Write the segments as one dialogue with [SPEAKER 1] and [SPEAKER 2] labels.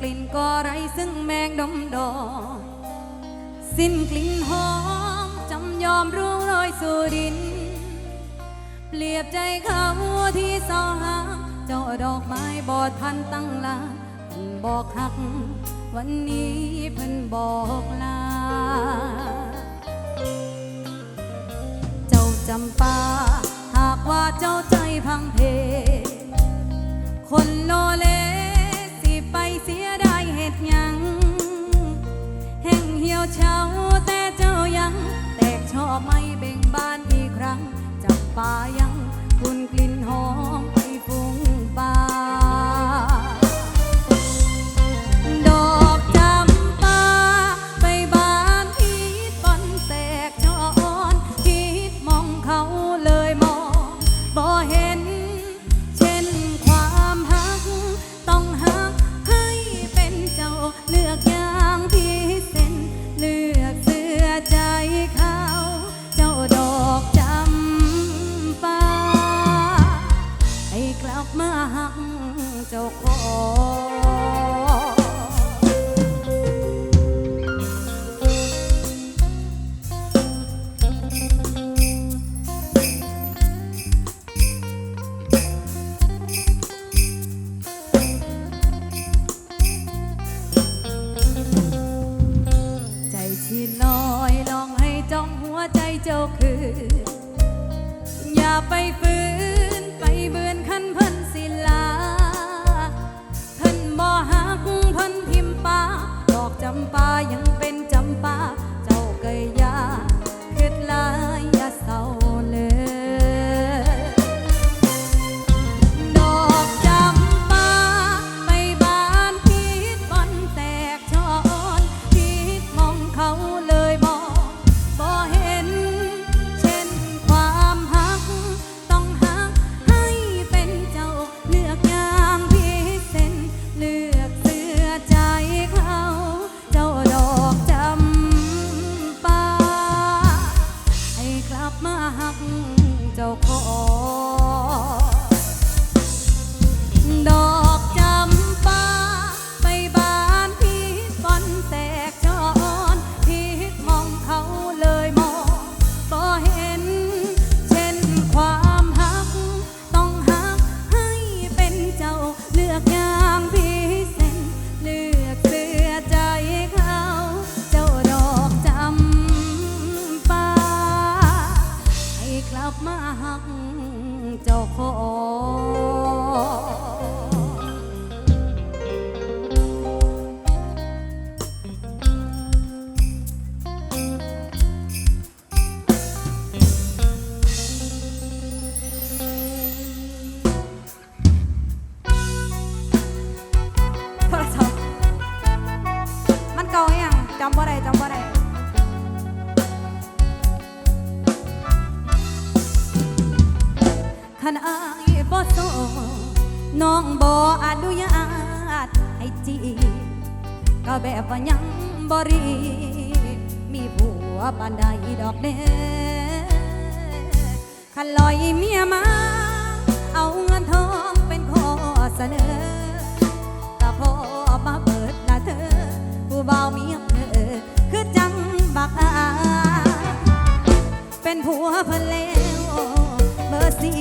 [SPEAKER 1] กลิ่นก็ไรซึ่งแมงดมดอ สิ้นกลิ่นหอมจำยอมรู้รอยสูดิน เปรียบใจเขาที่สอหาเจ้าดอกไม้บอดพันตั้งลาเพิ่นบอกหัก วันนี้เพิ่นบอกลา เจ้าจำปาหากว่าเจ้าใจพังเพ คนโลเล สียดายเหตุยัง แห่งเหี่ยวเฉาแต่เจ้ายัง แตกชอบไม่เบ่งบานอีกครั้งจับป่ายังคุณกลิ่นหอม บรี มีผัวปานใดดอกเด้ขันลอยเมียมา เอาเงินทองเป็นข้อเสนอแต่พอมาเปิดละเธอ ผู้เบาเมียเธอ คือจังบักอาเป็นผัวเพลเลวเบอร์สี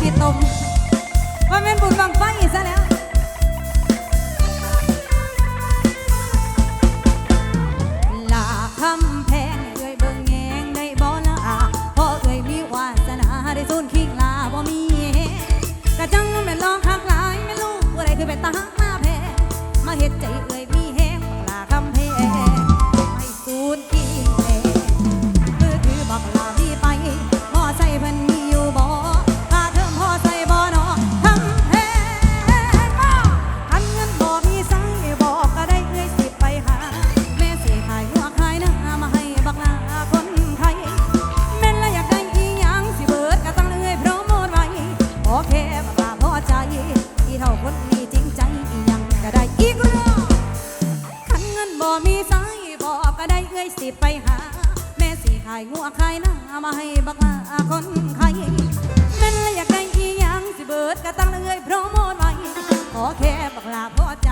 [SPEAKER 1] พี่ตมว่าแม่นบุญบังไฟอีกซะแล้วลาคำแพงเอ้ยเบิ่งแงงได้บ่ละอาพอเอ้ยมีวาสนาได้สูนคิงลาบ่มีกะจังแม่นลองหักหลายแม่ลูกอะไรคือไปตาหักมาแพ้มาเฮ็ดใจเอ้ย ขายหน้ามาให้บักลาคนไข้แม่นะอยากได้อีหยังสิเบิดก็ตั้งเลยโปรโมทไปขอแค่บักลาพอใจ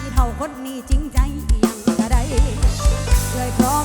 [SPEAKER 1] ที่เท่าคนนี้จริงใจยังก็ได้เลยพร้อม